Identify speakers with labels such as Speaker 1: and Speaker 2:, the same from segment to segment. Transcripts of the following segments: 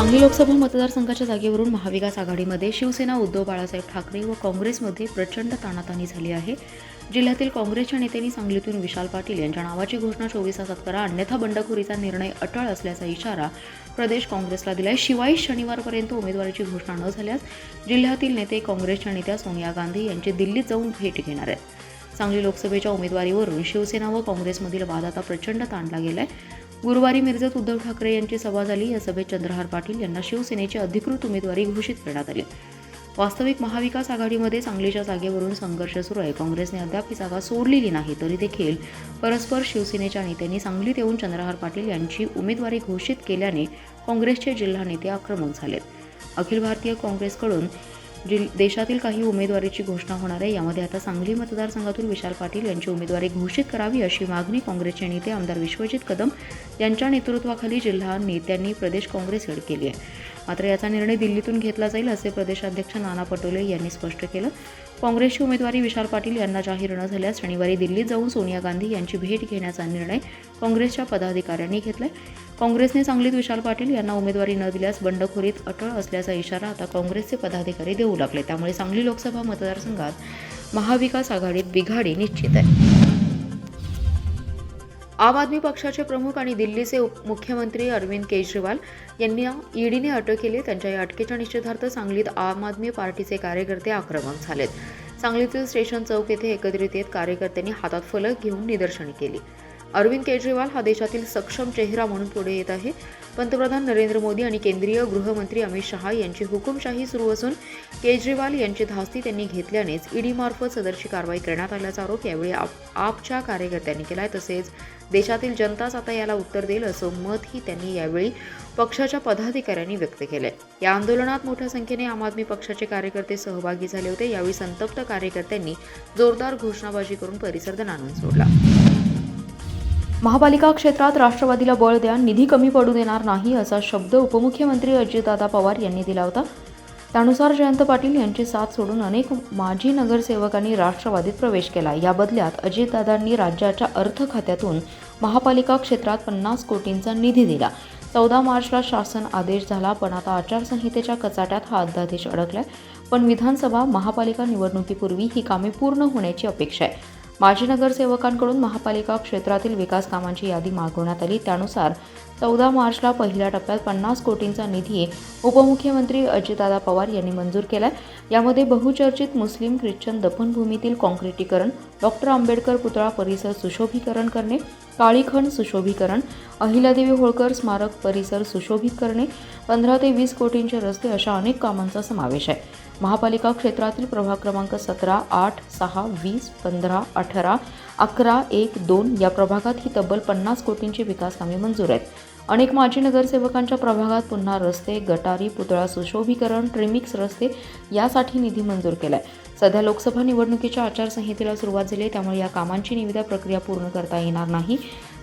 Speaker 1: सांगली लोकसभा मतदारसंघाच्या जागेवरून महाविकास आघाडीमध्ये शिवसेना उद्धव बाळासाहेब ठाकरे व काँग्रेसमध्ये प्रचंड ताणाताणी झाली आहे. जिल्ह्यातील काँग्रेसच्या नेत्यांनी सांगलीतून विशाल पाटील यांच्या नावाची घोषणा चोवीस तासात करा अन्यथा बंडखोरीचा निर्णय अटळ असल्याचा इशारा प्रदेश काँग्रेसला दिलाय. शिवाय शनिवारपर्यंत उमेदवारीची घोषणा न झाल्यास जिल्ह्यातील नेते काँग्रेसच्या नेत्या सोनिया गांधी यांची दिल्लीत जाऊन भेट घेणार आहेत. सांगली लोकसभेच्या उमेदवारीवरून शिवसेना व काँग्रेसमधील वाद आता प्रचंड ताणला गेलाय. गुरुवारी मिरजेत उद्धव ठाकरे यांची सभा झाली. या सभेत चंद्रहार पाटील यांना शिवसेनेची अधिकृत उमेदवारी घोषित करण्यात आली. वास्तविक महाविकास आघाडीमध्ये सांगलीच्या जागेवरून संघर्ष सुरू आहे. काँग्रेसने अद्याप ही जागा सोडलेली नाही तरी देखील परस्पर शिवसेनेच्या नेत्यांनी सांगलीत येऊन चंद्रहार पाटील यांची उमेदवारी घोषित केल्याने काँग्रेसचे जिल्हा नेते आक्रमक झालेत. अखिल भारतीय काँग्रेसकडून जिल देशातील काही उमेदवारीची घोषणा होणार आहे यामध्ये आता सांगली मतदारसंघातून विशाल पाटील यांची उमेदवारी घोषित करावी अशी मागणी काँग्रेसचे नेते आमदार विश्वजित कदम यांच्या नेतृत्वाखाली जिल्हा नेत्यांनी प्रदेश काँग्रेसकडे केली आहे. मात्र याचा निर्णय दिल्लीतून घेतला जाईल असे प्रदेशाध्यक्ष नाना पटोले यांनी स्पष्ट केलं. काँग्रेसची उमेदवारी विशाल पाटील यांना जाहीर न झाल्यास शनिवारी दिल्लीत जाऊन सोनिया गांधी यांची भेट घेण्याचा निर्णय काँग्रेसच्या पदाधिकाऱ्यांनी घेतलाय. काँग्रेसने सांगलीत विशाल पाटील यांना उमेदवारी न दिल्यास बंडखोरीत अटळ असल्याचा इशारा आता काँग्रेसचे पदाधिकारी देऊ लागले. त्यामुळे सांगली लोकसभा मतदारसंघात महाविकास आघाडीत बिघाडी निश्चित आहे. आम आदमी पक्षाचे प्रमुख आणि दिल्लीचे उप- मुख्यमंत्री अरविंद केजरीवाल यांनी ईडीने अटक केली. त्यांच्या या अटकेच्या निषेधार्थ सांगलीत आम आदमी पार्टीचे कार्यकर्ते आक्रमक झालेत. सांगलीतील स्टेशन चौक येथे एकत्रित येत कार्यकर्त्यांनी हातात फलक घेऊन निदर्शने केली. अरविंद केजरीवाल हा देशातील सक्षम चेहरा म्हणून पुढे येत आहे. पंतप्रधान नरेंद्र मोदी आणि केंद्रीय गृहमंत्री अमित शहा यांची हुकुमशाही सुरू असून केजरीवाल यांची धास्ती त्यांनी घेतल्यानेच ईडीमार्फत सदरची कारवाई करण्यात आल्याचा आरोप यावेळी आप आपच्या कार्यकर्त्यांनी केला आहे तसेच देशातील जनताच आता याला उत्तर देईल असं मतही त्यांनी यावेळी पक्षाच्या पदाधिकाऱ्यांनी व्यक्त केलंय. या आंदोलनात मोठ्या संख्येने आम आदमी पक्षाचे कार्यकर्ते सहभागी झाले होते. यावेळी संतप्त कार्यकर्त्यांनी जोरदार घोषणाबाजी करून परिसर दणाणून सोडला. महापालिका क्षेत्रात राष्ट्रवादीला बळ द्या निधी कमी पडू देणार नाही असा शब्द उपमुख्यमंत्री अजितदादा पवार यांनी दिला होता. त्यानुसार जयंत पाटील यांची साथ सोडून अनेक माजी नगरसेवकांनी राष्ट्रवादीत प्रवेश केला. या बदल्यात अजितदादांनी राज्याच्या अर्थ खात्यातून महापालिका क्षेत्रात पन्नास कोटींचा निधी दिला. चौदा मार्चला शासन आदेश झाला पण आता आचारसंहितेच्या कचाट्यात हा अध्यादेश अडकलाय. पण विधानसभा महापालिका निवडणुकीपूर्वी ही कामे पूर्ण होण्याची अपेक्षा आहे. माजी नगरसेवकांकडून महापालिका क्षेत्रातील विकास कामांची यादी मागवण्यात आली. त्यानुसार चौदा मार्चला पहिल्या टप्प्यात पन्नास कोटींचा निधी उपमुख्यमंत्री अजितदादा पवार यांनी मंजूर केला यामध्ये बहुचर्चित मुस्लिम ख्रिश्चन दफनभूमीतील कॉन्क्रिटीकरण डॉक्टर आंबेडकर पुतळा परिसर सुशोभीकरण करणे काळीखंड सुशोभीकरण अहिल्यादेवी होळकर स्मारक परिसर सुशोभित करणे पंधरा ते वीस कोटींचे रस्ते अशा अनेक कामांचा समावेश आहे. महापालिका क्षेत्रातील प्रभाग क्रमांक सतरा आठ सहा वीस पंधरा अठरा अकरा एक दोन या प्रभागात ही तब्बल पन्नास कोटींची विकास कामे मंजूर आहेत. अनेक माजी नगरसेवकांच्या प्रभागात पुन्हा रस्ते गटारी पुतळा सुशोभीकरण ट्रिमिक्स रस्ते यासाठी निधी मंजूर केला आहे सध्या लोकसभा निवडणुकीच्या आचारसंहितेला सुरुवात झाली आहे. त्यामुळे या कामांची निविदा प्रक्रिया पूर्ण करता येणार नाही.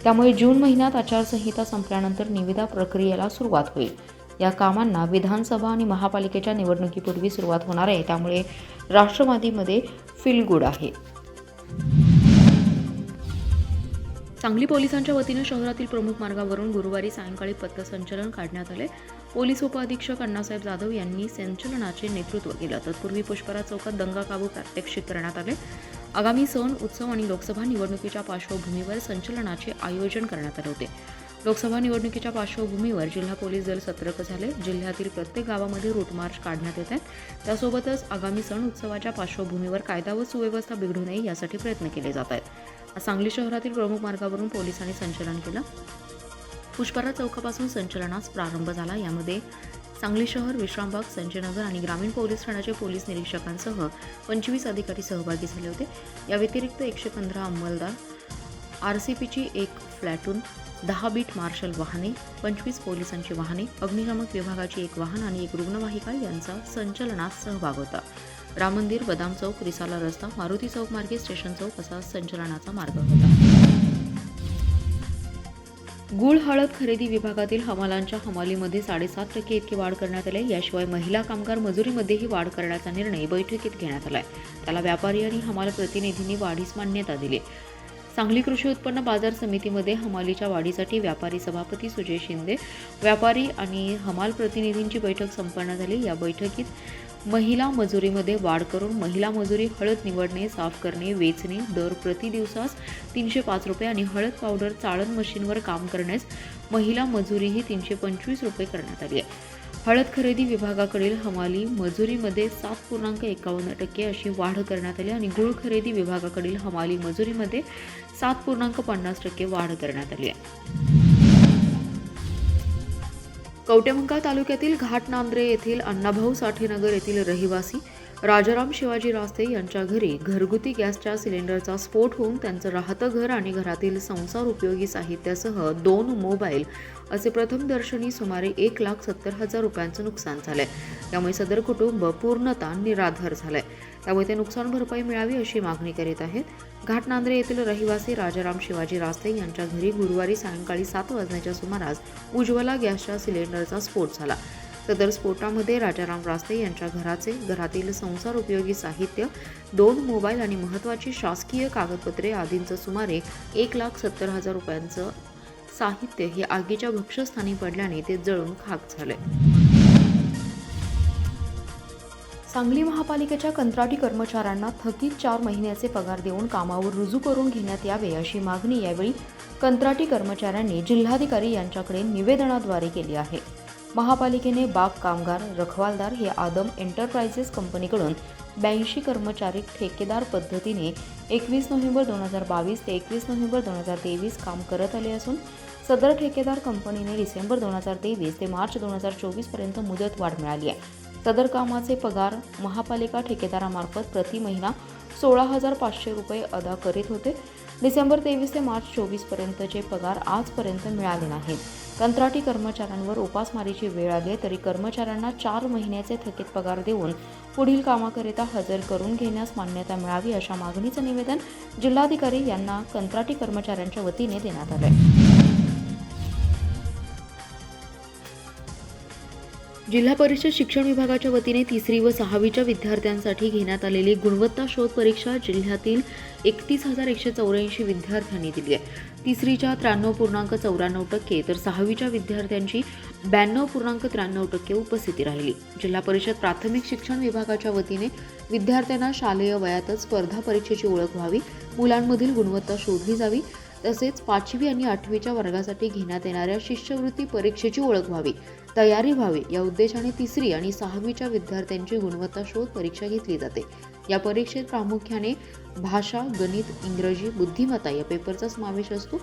Speaker 1: त्यामुळे जून महिन्यात आचारसंहिता संपल्यानंतर निविदा प्रक्रियेला सुरुवात होईल. या कामांना विधानसभा आणि महापालिकेच्या निवडणुकीपूर्वी सुरुवात होणार आहे. त्यामुळे राष्ट्रवादीमध्ये फील गुड आहे. सांगली पोलिसांच्या वतीनं शहरातील प्रमुख मार्गावरून गुरुवारी सायंकाळी पथसंचलन काढण्यात आले. पोलीस उपअधीक्षक अण्णासाहेब जाधव यांनी संचलनाचे नेतृत्व केलं. तत्पूर्वी पुष्पराज चौकात दंगा काबू प्रात्यक्षिक करण्यात आले. आगामी सण उत्सव आणि लोकसभा निवडणुकीच्या पार्श्वभूमीवर संचलनाचे आयोजन करण्यात आले होते. लोकसभा निवडणुकीच्या पार्श्वभूमीवर जिल्हा पोलीस दल सतर्क झाले. जिल्ह्यातील प्रत्येक गावामध्ये रूट मार्च काढण्यात येत आहेत त्यासोबतच आगामी सण उत्सवाच्या पार्श्वभूमीवर कायदा व सुव्यवस्था बिघडू नये यासाठी प्रयत्न केले जात आहेत. सांगली शहरातील प्रमुख मार्गावरून पोलिसांनी संचलन केलं. पुष्पराज चौकापासून संचलनास प्रारंभ झाला. यामध्ये सांगली शहर विश्रामबाग संजयनगर आणि ग्रामीण पोलीस ठाण्याचे पोलीस निरीक्षकांसह पंचवीस अधिकारी सहभागी झाले होते. या व्यतिरिक्त एकशे पंधरा अंमलदार आर सी पीची एक फ्लॅटून दहा बीट मार्शल वाहने पंचवीस पोलिसांची वाहने अग्निशामक विभागाची एक वाहन आणि एक रुग्णवाहिका यांचा संचलनात सहभाग होता. राम मंदिर बदाम चौक रिसाला रस्ता मारुती चौक मार्गे स्टेशन चौक असा संचलनाचा मार्ग होता. गुळ हळद खरेदी विभागातील हमालांच्या हमालीमध्ये साडेसात टक्के इतकी वाढ करण्यात आली. याशिवाय महिला कामगार मजुरीमध्येही वाढ करण्याचा निर्णय बैठकीत घेण्यात आला त्याला व्यापारी आणि हमाल प्रतिनिधींनी वाढीस मान्यता दिली. सांगली कृषी उत्पन्न बाजार समितीमध्ये हमालीच्या वाढीसाठी व्यापारी सभापती सुजय शिंदे व्यापारी आणि हमाल प्रतिनिधींची बैठक संपन्न झाली. या बैठकीत महिला मजुरीमध्ये वाढ करून महिला मजुरी हळद निवडणे साफ करणे वेचणे दर प्रति दिवसास तीनशे पाच रुपये आणि हळद पावडर चाळण मशीनवर काम करण्यास महिला मजुरीही तीनशे पंचवीस रुपये करण्यात आली आहे. हळद खरेदी विभागाकडील हमाली मजुरीमध्ये सात पूर्णांक एकावन्न टक्के अशी वाढ करण्यात आली आणि गुळ खरेदी विभागाकडील हमाली मजुरीमध्ये सात पूर्णांक पन्नास टक्के वाढ करण्यात आली आहे. कवटेमंका तालुक्यातील घाटनांद्रे येथील अण्णाभाऊ साठेनगर येथील रहिवासी राजाराम शिवाजी रास्ते यांच्या घरी घरगुती गॅसच्या सिलेंडरचा स्फोट होऊन त्यांचं राहतं घर आणि घरातील संसार उपयोगी साहित्यासह दोन मोबाईल असे प्रथमदर्शनी सुमारे एक लाख सत्तर हजार रुपयांचं नुकसान झालंय. त्यामुळे सदर कुटुंब पूर्णतः निराधार झालंय. त्यामुळे ते नुकसान भरपाई मिळावी अशी मागणी करीत आहेत. घाटनांद्रे येथील रहिवासी राजाराम शिवाजी रास्ते यांच्या घरी गुरुवारी सायंकाळी सात वाजण्याच्या सुमारास उज्ज्वला गॅसच्या सिलेंडरचा स्फोट झाला. सदर स्फोटामध्ये राजाराम रास्ते यांच्या घराचे घरातील संसार उपयोगी साहित्य दोन मोबाईल आणि महत्त्वाची शासकीय कागदपत्रे आदींचं सुमारे एक लाख सत्तर हजार रुपयांचं साहित्य हे आगीच्या भक्षस्थानी पडल्याने ते जळून खाक झाले. सांगली महापालिकेच्या कंत्राटी कर्मचाऱ्यांना थकीत चार महिन्याचे पगार देऊन कामावर रुजू करून घेण्यात यावे अशी मागणी यावेळी कंत्राटी कर्मचाऱ्यांनी जिल्हाधिकारी यांच्याकडे निवेदनाद्वारे केली आहे. महापालिकेने बाग कामगार रखवालदार हे आदम एंटरप्राइजेस कंपनीकडून ब्याऐंशी कर्मचारी ठेकेदार पद्धतीने एकवीस नोव्हेंबर दोन हजार बावीस ते एकवीस नोव्हेंबर दोन हजार तेवीस काम करत आले असून सदर ठेकेदार कंपनीने डिसेंबर दोन हजार तेवीस ते मार्च दोन हजार चोवीसपर्यंत मुदत वाढ मिळाली आहे. सदर कामाचे पगार महापालिका ठेकेदारामार्फत प्रति महिना सोळा हजार पाचशे रुपये अदा करीत होते. डिसेंबर तेवीस ते मार्च चोवीसपर्यंतचे पगार आजपर्यंत मिळाले नाहीत. कंत्राटी कर्मचाऱ्यांवर उपासमारीची वेळ आली तरी कर्मचाऱ्यांना चार महिन्याचे थकीत पगार देऊन पुढील कामाकरिता हजर करून घेण्यास मान्यता मिळावी अशा मागणीचं निवेदन जिल्हाधिकारी यांना कंत्राटी कर्मचाऱ्यांच्या वतीने देण्यात आलं जिल्हा परिषद शिक्षण विभागाच्या वतीने तिसरी व सहावीच्या विद्यार्थ्यांसाठी घेण्यात आलेली गुणवत्ता शोध परीक्षा जिल्ह्यातील एकतीस हजार एकशे चौऱ्याऐंशी विद्यार्थ्यांनी दिली आहे. तिसरीच्या त्र्याण्णव पूर्णांक चौऱ्याण्णव टक्के तर सहावीच्या विद्यार्थ्यांची ब्याण्णव पूर्णांक त्र्याण्णव टक्के उपस्थिती राहिली. जिल्हा परिषद प्राथमिक शिक्षण विभागाच्या वतीने विद्यार्थ्यांना शालेय वयातच स्पर्धा परीक्षेची ओळख व्हावी मुलांमधील गुणवत्ता शोधली जावी तसेच पाचवी आणि आठवीच्या वर्गासाठी घेण्यात येणाऱ्या शिष्यवृत्ती परीक्षेची ओळख व्हावी. तयारी व्हावी या उद्देशाने तिसरी आणि सहावीच्या विद्यार्थ्यांची गुणवत्ता शोध परीक्षा घेतली जाते. या परीक्षेत प्रामुख्याने भाषा गणित इंग्रजी बुद्धिमत्ता या पेपरचा समावेश असतो.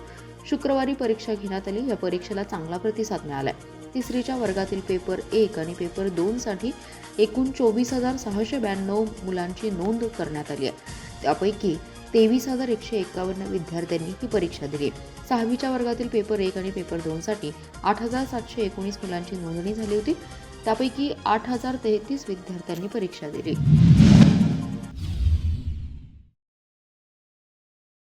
Speaker 1: शुक्रवारी परीक्षा घेण्यात आली या परीक्षेला चांगला प्रतिसाद मिळालाय. तिसरीच्या वर्गातील पेपर एक आणि पेपर दोनसाठी एकूण चोवीस हजार सहाशे ब्याण्णव मुलांची नोंद करण्यात आली आहे. त्यापैकी तेवीस हजार एकशे एकावन्न विद्यार्थ्यांनी ही परीक्षा दिली. सहावीच्या वर्गातील पेपर एक आणि पेपर दोनसाठी आठ हजार सातशे एकोणीस मुलांची नोंदणी झाली होती. त्यापैकी आठ हजार तेहतीस विद्यार्थ्यांनी परीक्षा दिली.